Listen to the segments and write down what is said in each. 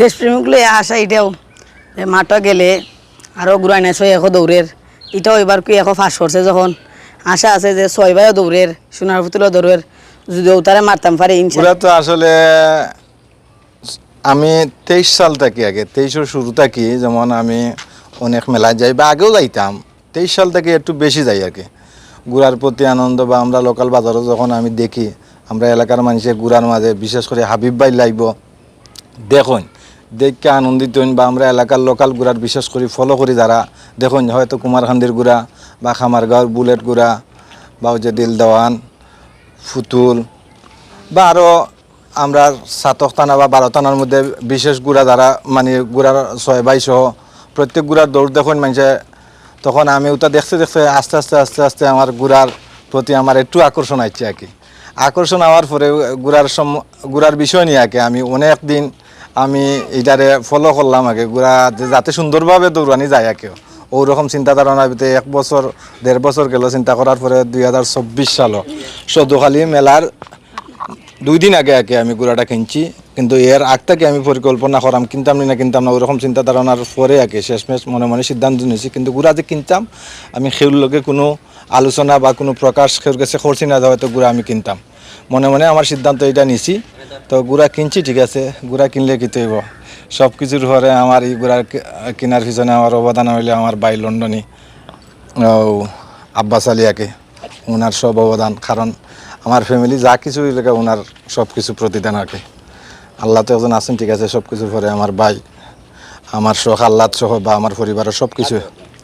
দেশপ্রেমিক লই আসা এটাও। যে মাঠে গেলে আরও ঘুরাই নাই, ছয় এশো দৌড়ের এটাও এবার কি এশো ফাঁস করছে যখন। আশা আছে যে ছয় ভাইও দৌড়ের সোনার পুতুলও দৌড়ের যদি তারে মারতাম পারি ওরা তো আসলে, আমি তেইশ সাল থাকি আগে তেইশের শুরু থাকি, যেমন আমি অনেক মেলায় যাই বা আগেও যাইতাম। তেইশ সাল থেকে একটু বেশি যাই আর কি প্রতি আনন্দ বা আমরা লোকাল বাজারও যখন আমি দেখি, আমরা এলাকার মানুষের ঘোরার মাঝে বিশেষ করে হাবিব ভাই লাইব, দেখুন। দেখে আনন্দিত হইন বা আমরা এলাকার লোকাল গুড়ার বিশেষ করে ফলো করি যারা। দেখুন, হয়তো কুমারখান্দির গুড়া বা খামারগাঁওর বুলেট গুড়া বা যে দিল দেওয়ান ফুতুল বা আরও আমরা সাতক থানা বা বারো থানার মধ্যে বিশেষ গুড়া দ্বারা মানে গুড়ার ছয় বাই সহ প্রত্যেক গুড়ার দৌড় দেখুন মানুষে তখন আমি ওটা দেখতে দেখতে আস্তে আস্তে আস্তে আস্তে আমার গুড়ার প্রতি আমার একটু আকর্ষণ আসছে আর কি। আকর্ষণ হওয়ার পরে গুড়ার সম গুড়ার বিষয় নিয়ে আগে আমি অনেক দিন আমি এটারে ফলো করলাম আগে, গুড়া যাতে সুন্দরভাবে দৌড়ানি যায় আগে ওরকম চিন্তা ধারণার ভিতরে এক বছর, দেড় বছর গেল চিন্তা করার পরে দুই হাজার চব্বিশ সালও সদ্যখালী মেলার দুই দিন আগে আগে আমি গুড়াটা কিনছি, কিন্তু এর আগ থেকে আমি পরিকল্পনা করাম, কিনতাম না কিনতাম না, ওরকম চিন্তা ধারণার পরে আগে শেষমেশ মনে মনে সিদ্ধান্ত নিয়েছি। কিন্তু গুড়া যে কিনতাম, আমি সেউর লগে কোনো আলোচনা বা কোনো প্রকাশ সেউর কাছে করছি না, হয়তো গুড়া আমি কিনতাম। মনে মনে আমার সিদ্ধান্ত এটা নিছি তো গুড়া কিনছি, ঠিক আছে। গুড়া কিনলে কি তৈব? সব কিছুর পরে আমার এই গুড়া কেনার পিছনে আমার অবদান হইলে আমার বাই লন্ডনী, ও আব্বাস আলিয়াকে। ওনার সব অবদান, কারণ আমার ফ্যামিলি যা কিছু এলাকা ওনার সব কিছু প্রতিদান আর কি। আল্লাহ তো একজন আছেন, ঠিক আছে সব কিছুর পরে আমার ভাই, আমার শখ আল্লাহ সহ বা আমার পরিবারের সব কিছু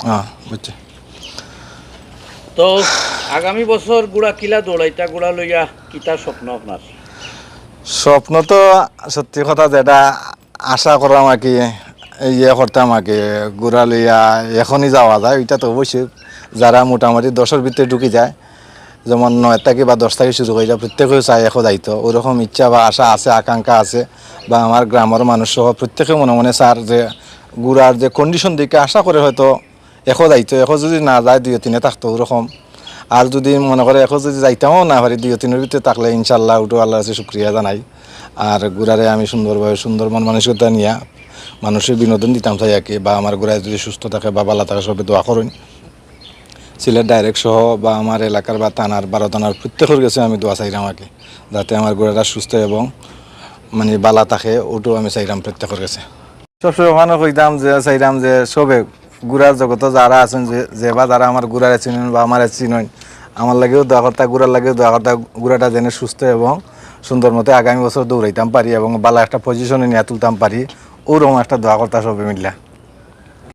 হ্যাঁ বুঝছি। তো আগামী বছর গুড়া কিলা দৌড়াইতা, গুড়া লইয়া কিতা স্বপ্ন আপনার? স্বপ্ন তো সত্যি কথা যেটা আশা করলাম আর কি ইয়ে করতাম আর কি ঘুরা লইয়া এখনই যাওয়া যায় ওইটা তো অবশ্যই। যারা মোটামুটি দশের ভিতরে ঢুকি যায়, যেমন নয় থেকে বা দশ থেকে শুরু হয়ে যায়, প্রত্যেকেও চাই এখন দায়িত্ব ওরকম ইচ্ছা বা আশা আছে, আকাঙ্ক্ষা আছে, বা আমার গ্রামের মানুষ সহ প্রত্যেকে মনে মনে চার যে গুড়ার যে কন্ডিশন দিকে আশা করে হয়তো এখো দায়িত্ব এখো যদি না যায় দুই তিনে থাকতো, ওরকম। আর যদি মনে করে এখন যদি যাইতামও না পারি, দুই তিনের ভিতরে থাকলে ইনশাল্লাহ উঠো আল্লাহ কাছে শুক্রিয়া জানাই। আর গুড়ারে আমি সুন্দরভাবে সুন্দর মন মানসিকতা নিয়ে মানুষের বিনোদন দিতাম চাই আর কি বা আমার গুড়ায় যদি সুস্থ থাকে, বা ভালো থাকে, সবে দোয়া করুন। সিলেট ডাইরেক্ট সহ, বা আমার এলাকার বা থানার, বারো থানার প্রত্যেকের কাছে আমি দোয়া চাইলাম কি যাতে আমার গুড়াটা সুস্থ এবং মানে বালা থাকে, ওটাও আমি চাইলাম প্রত্যেকের কাছে। সবসময় ওখানে কইতাম যে, চাইলাম যে সবে গুড়ার জগত যারা আছেন, যে বা যারা আমার গুড়ারে চিনেন বা আমার চিনেন, আমার লাগেও দোয়া কর্তা, গুড়ার লাগেও দোয়া কর্তা, গুড়াটা যেন সুস্থ এবং সুন্দর মতো আগামী বছর দৌড়াইতাম পারি এবং বালা একটা পজিশনে নিয়ে তুলতাম পারি। ওরকম একটা দোয়া কর্তা সবে মিললা।